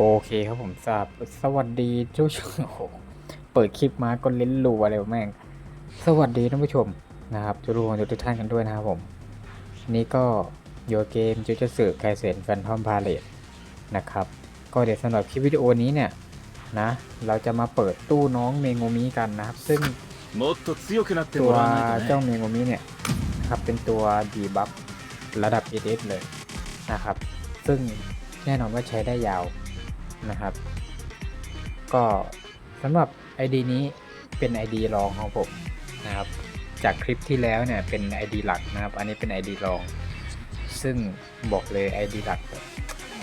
โอเคครับผมสาบสวัสดีทุกชมอ้เปิดคลิปมาก็เล่นรัวอะไรแม่ง สวัสดีท่านผู้ชมนะครับทุกคนทุกท่านกันด้วยนะครับผม นี่ก็โยเกมจุจูสึไคเซนแฟนทอมพาเลตนะครับ ก็เดี๋ยวสำหรับคลิปวิดีโอนี้เนี่ยนะ เราจะมาเปิดตู้น้องเมงโงมิกันนะครับ ซึ่งตัวเจ้าเมงโงมิเนี่ยครับเป็นตัวดีบัฟระดับเ ADS เลยนะครับ ซึ่งแน่นอนว่าใช้ได้ยาว นะครับ ก็สำหรับ ID นี้เป็น ID รองของผมนะครับ จากคลิปที่แล้วเนี่ยเป็น ID หลักนะครับ อันนี้เป็น ID รอง ซึ่งบอกเลย ID หลัก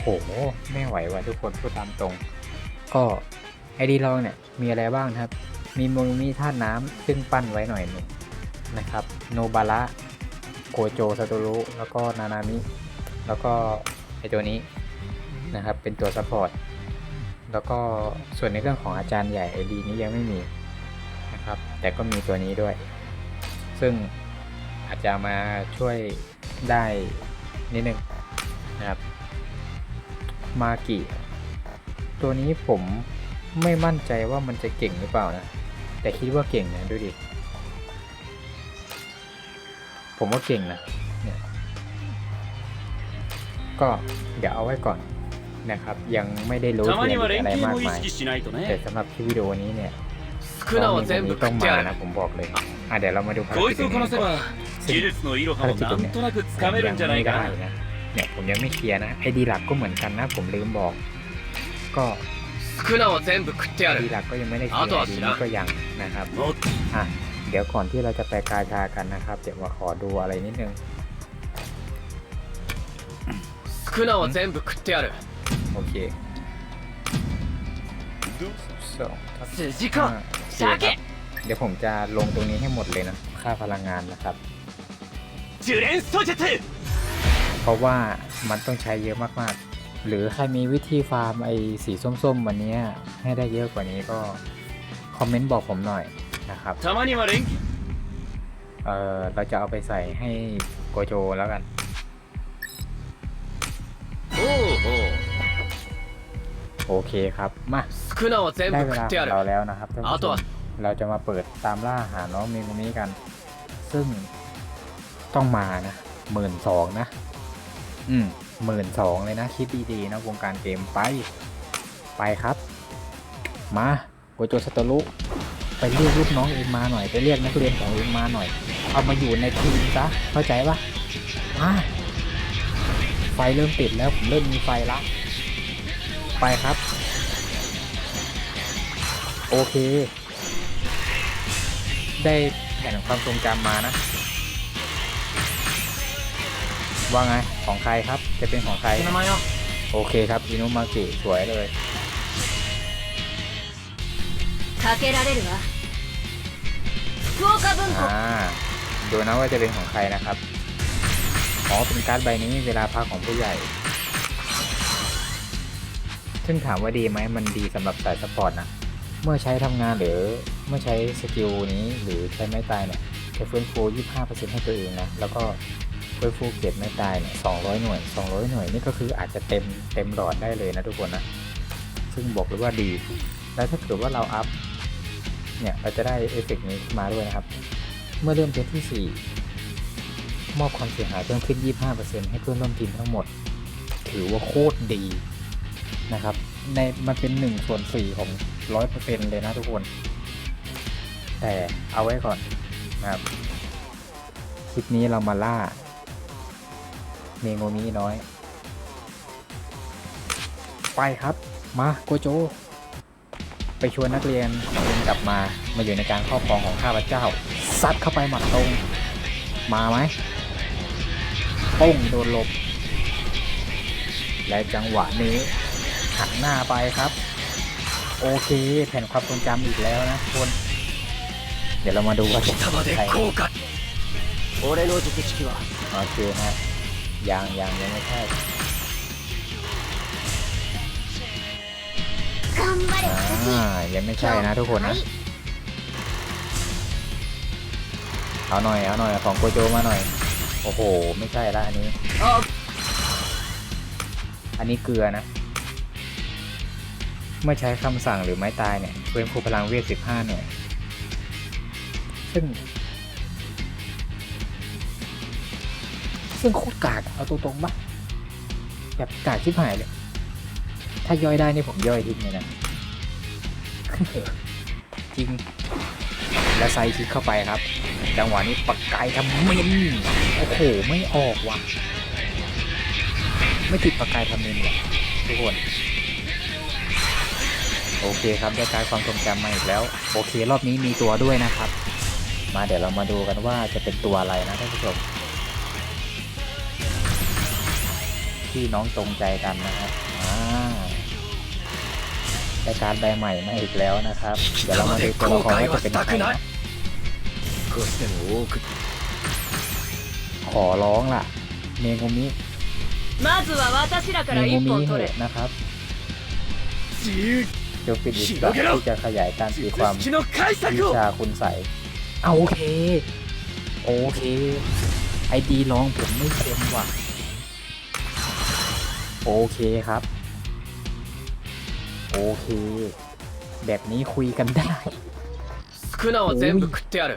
โหไม่ไหวว่ะทุกคนพูดตามตรง ก็ ID รองเนี่ยมีอะไรบ้างนะครับ มีโมมีธาตุน้ำซึ่งปั้นไว้หน่อยหนึ่งนะครับ โนบาระโกโจซาโตรุแล้วก็นานามิ แล้วก็ไอตัวนี้นะครับ เป็นตัวซัพพอร์ต แล้วก็ส่วนในเรื่องของอาจารย์ใหญ่ไอดีนี้ยังไม่มีนะครับ แต่ก็มีตัวนี้ด้วย ซึ่งอาจจะมาช่วยได้นิดนึงนะครับ มากิตัวนี้ผมไม่มั่นใจว่ามันจะเก่งหรือเปล่านะ แต่คิดว่าเก่งนะดูดิ ผมว่าเก่งนะเนี่ยก็เดี๋ยวเอาไว้ก่อน นะครับ ยังไม่ได้รู้ た เรื่อง まには連 อะไร 携 มาก も意 มาย 識しないと แต่ ね สำหรับคลิปวิดีโอนี้เนี่ย 少なは全部 ต้ 食 อง って มา や นะ る ผมบอกเลยอ่ะเดี๋ยวเรามาดูภาร こ กิ い จ つをこなせ ก่อน ば技術のイロハをなんとなくつかめるんじゃないか ผม な ยังไม่ได้นะเนี่ยผมยังไม่เคลียร์นะไอดีหลักก็เหมือนกันนะ ผมลืมบอก ก็ 少なは全部食ってや ไอ る ดีหลักก็ยังไม่ได้เคลีย あ ร์ と ไอ は ดี 知 นี้ らん ก็ยังนะครับ もっと อ่ะเดี๋ยวก่อนที่เราจะไปกาชากันนะครับ เดี๋ยวมาขอดูอะไรนิดนึง 少なは全部食ってやる โอเคสอง 筋 ห้า か โอเคครับเดี๋ยวผมจะลงตรงนี้ให้หมดเลยนะ ค่าพลังงานนะครับ ジュレンストジェッ เพราะว่ามันต้องใช้เยอะมากๆ หรือใครมีวิธีฟาร์มไอ้สีส้มๆวันนี้ให้ได้เยอะกว่านี้ก็คอมเมนต์บอกผมหน่อยนะครับ たまには連携 เออเราจะเอาไปใส่ให้โกโจแล้วกัน โอเคครับ มาได้เวลาของเราแล้วนะครับท่านผู้เราจะมาเปิดตามล่าหาน้องเมงนี้กัน ซึ่งต้องมานะหมื่นสองนะ อืมหมื่นสองเลยนะ คิดดีๆนะวงการเกมไป ไปครับ มาโกโจสตลุไปเรียกรูกน้องเอ็มมาหน่อยไปเรียกนักเรียนของเองมาหน่อย เอามาอยู่ในทีมซะเข้าใจปะมาไฟเริ่มติดแล้วผมเริ่มมีไฟละ ไปครับ โอเค ได้แผ่นความทรงจำมานะ ว่าไง ของใครครับ จะเป็นของใคร 名前よ โอเคครับอินุมากิสวยเลย かけられるわ福岡文庫 อ่า ดูนะว่าจะเป็นของใครนะครับ อ๋อ เป็นการ์ดใบนี้เวลาพักของผู้ใหญ่ ซึ่งถามว่าดีไหมมันดีสำหรับสายสปอร์ตนะ เมื่อใช้ทำงานหรือเมื่อใช้สกิลนี้หรือใช้ไม้ตายเนี่ยจะฟื้นฟู 25%ให้ตัวเองนะ แล้วก็ฟื้นฟูเกียรติไม้ตายเนี่ย 200 หน่วย 200 หน่วยนี่ก็คืออาจจะเต็มเต็มหลอดได้เลยนะทุกคนนะ ซึ่งบอกเลยว่าดี แล้วถ้าเกิดว่าเราอัพ เนี่ยเราจะได้เอฟเฟกต์นี้มาด้วยนะครับ เมื่อเริ่มเซตที่ 4 มอบความเสียหายเพิ่มขึ้น 25%ให้เพื่อนร่วมทีมทั้งหมด ถือว่าโคตรดี นะครับในมันเป็น1ส่วน4ของ100%เลยนะทุกคน แต่เอาไว้ก่อนนะครับคลิปนี้เรามาล่าเมงโงมิน้อย ไปครับมาโกโจ ไปชวนนักเรียนกลับมามาอยู่ในการครอบครองของข้าพเจ้าซัดเข้าไปหมัดตรง มาไหมป้งโดนลบ และจังหวะนี้ หันหน้าไปครับ โอเค แผ่นความทรงจำอีกแล้วนะคน เดี๋ยวเรามาดูว่าจะใครโอเคฮะยางยังยังไม่ใช่ยังไม่ใช่นะทุกคนนะ เอาหน่อย เอาหน่อย ของโกโจมาหน่อย โอ้โห ไม่ใช่ละอันนี้ อันนี้เกลือนะ เมื่อใช้คำสั่งหรือไม้ตายเนี่ยฟื้นฟูพลังเวท 15 หน่วย ซึ่ง ซึ่งโคตรกากเอาตรงๆปะแบบกากชิบหายเลย ถ้าย่อยได้นี่ผมย่อยทิ้งเลยนะ จริง แล้วใส่คลิกเข้าไปครับ จังหวะนี้ปักไกายทำมิน โอ้โห ไม่ออกว่ะ ไม่ติดปักไกายทำมินว่ะทุกคน โอเคครับได้การความทรงจำมาอีกแล้ว โอเค รอบนี้มีตัวด้วยนะครับ มาเดี๋ยวเรามาดูกันว่าจะเป็นตัวอะไรนะท่านผู้ชมที่น้องตรงใจกันนะครับรายการใบใหม่มาอีกแล้วนะครับ เดี๋ยวเรามาดูตัวละครว่าจะเป็นใครนขอร้องล่ะ เมงุมิเมงุมินะครับ 自由 โจฟินิสก็ที่จะขยายการตีความ 術式の解 วิ 釈を ชาคุณใสเอาโอเค โอเค ไอดีลองผมไม่เต็มว่ะ โอเคครับ โอเค แบบนี้คุยกันได้ スクナは全部食ってやる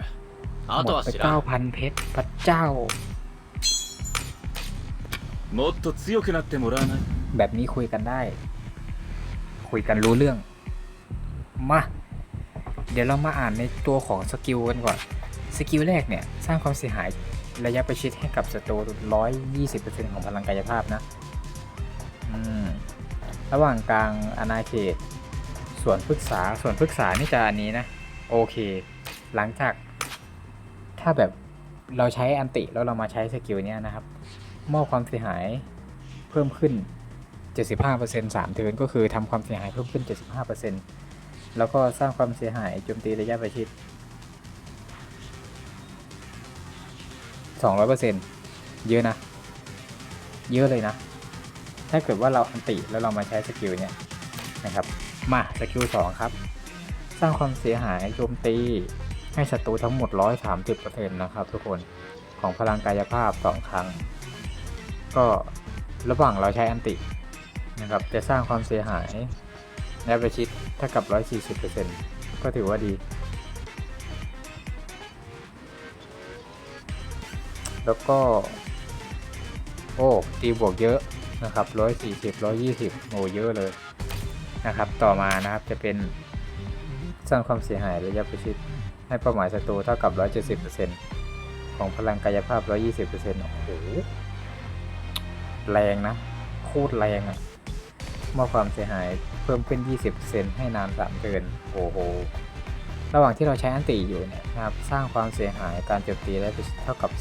あ หม と ด は ไป 知ら เก้าน พันเพชรพระเจ้า もっと強くなってもらわない แบบนี้คุยกันได้ คุยกันรู้เรื่อง มา เดี๋ยวเรามาอ่านในตัวของสกิลกันก่อน สกิลแรกเนี่ย สร้างความเสียหายระยะประชิดให้กับศัตรู120%ของพลังกายภาพนะระหว่างกลางอาณาเขตส่วนพฤกษาส่วนพฤกษานี่จะอันนี้นะ โอเค หลังจาก ถ้าแบบเราใช้อันติแล้วเรามาใช้สกิลเนี้ยนะครับ มอบความเสียหายเพิ่มขึ้น 75% 3เทิร์นก็คือทำความเสียหายเพิ่มขึ้น 75% แล้วก็สร้างความเสียหายโจมตีระยะประชิด 200%เยอะนะ เยอะเลยนะ ถ้าเกิดว่าเราอันติแล้วเรามาใช้สกิลเนี่ยนะครับ มาสกิล2ครับ สร้างความเสียหายโจมตีให้ศัตรูทั้งหมด 130%นะครับทุกคนของพลังกายภาพ 2 ครั้ง ก็ระหว่างเราใช้อันตินะครับจะสร้างความเสียหาย และประชิดเท่ากับ 140%ก็ถือว่าดี แล้วก็ โอ้ตีบวกเยอะนะครับ 140 120 โอ้เยอะเลยนะครับ ต่อมานะครับจะเป็นสร้างความเสียหายระยะประชิดให้เป้าหมายศัตรูเท่ากับ 170%ของพลังกายภาพ 120%โอ้โห แรงนะ โคตรแรงอะ่ะ มอบความเสียหายเพิ่มขึ้น 20%ให้นาน3เดือนโอ้โห ระหว่างที่เราใช้อันติอยู่เนี่ยนะครับ สร้างความเสียหายการโจมตีได้เท่ากับ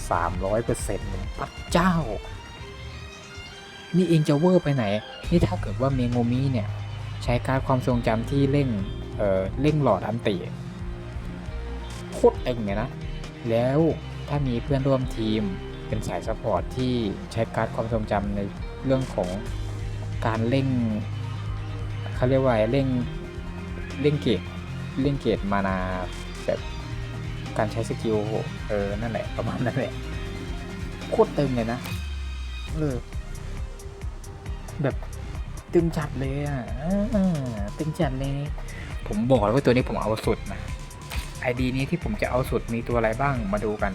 300%พระเจ้า นี่เองจะเวอร์ไปไหน นี่ถ้าเกิดว่าเมโงมิเนี่ย ใช้การความทรงจำที่เร่ง เอ่อ เร่งหลอดอันติโคตรเองเลยนะ แล้วถ้ามีเพื่อนร่วมทีมเป็นสายซัพพอร์ตที่ใช้การดความทรงจำในเรื่องของ การเร่งเขาเรียกว่าเร่งเร่งเกตเร่งเกตมานาแบบการใช้สกิลเออนั่นแหละประมาณนั้นแหละโคตรตึงเลยนะเออแบบตึงจัดเลยอะเตึงจัดเลยผมบอกเลยว่าตัวนี้ผมเอาสุดนะไอดีนี้ที่ผมจะเอาสุดมีตัวอะไรบ้างมาดูกัน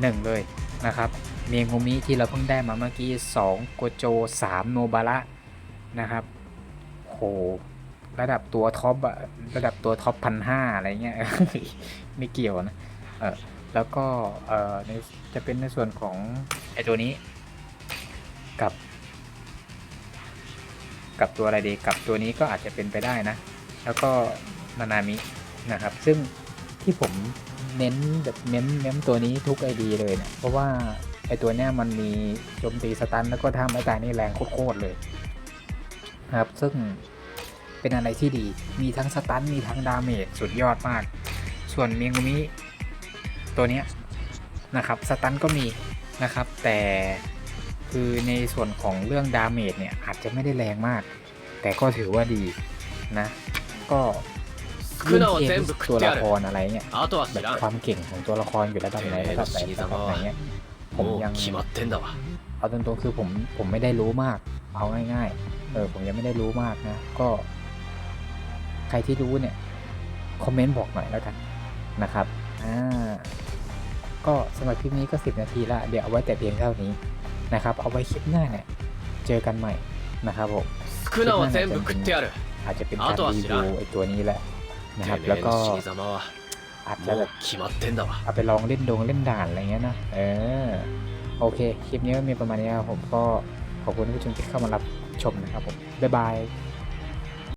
หนึ่งเลยนะครับ เมงุมิที่เราเพิ่งได้มาเมื่อกี้2โกโจ3โนบาระ นะครับโหระดับตัวท็อปอะระดับตัวท็อปพันห้าอะไรเงี้ยไม่เกี่ยวนะเออแล้วก็เออในจะเป็นในส่วนของไอตัวนี้ กับ กับตัวอะไรดีกับตัวนี้ก็อาจจะเป็นไปได้นะ แล้วก็นานามินะครับ ซึ่งที่ผมเน้นแบบเน้นเน้นตัวนี้ทุกไอดีเลยเนี่ยเพราะว่าไอตัวเนี้ยมันมีโจมตีสตันแล้วก็ทำไอ้ตายนี่แรงโคตรเลย ครับ ซึ่งเป็นอะไรที่ดี มีทั้งสตันมีทั้งดาเมจสุดยอดมาก ส่วนเมงุมิตัวเนี้ยนะครับสตันก็มีนะครับ แต่คือในส่วนของเรื่องดาเมจเนี่ยอาจจะไม่ได้แรงมาก แต่ก็ถือว่าดีนะ ก็ขึ้นเกมตัวละครอะไรเนี่ยแบบความเก่งของตัวละครอยู่ระดับไหนระดับไหนระดับไหนเนี่ยผมยังเอาตรงๆคือผมผมไม่ได้รู้มาก เอาง่าย ๆ เออผมยังไม่ได้รู้มากนะ ก็ ใครที่รู้เนี่ยคอมเมนต์บอกหน่อยแล้วกันนะครับอ่าก็สำหรับคลิปนี้ก็ 10 นาทีละเดี๋ยวเอาไว้แต่เพียงเท่านี้นะครับ เอาไว้คลิปหน้าเนี่ย เจอกันใหม่นะครับผมคลิปหน้าจนี่ยจะอาจจะเป็นการรีวิวไอตัวนี้แหละนะครับ แล้วก็อาจจะแบบเอาไปลองเล่นดงเล่นด่านอะไรเงี้ยนะ เออ โอเค คลิปนี้ก็มีประมาณนี้ครับผมก็ขอบคุณผู้ชมที่เข้ามารับ ชมนะครับผมบ๊ายบาย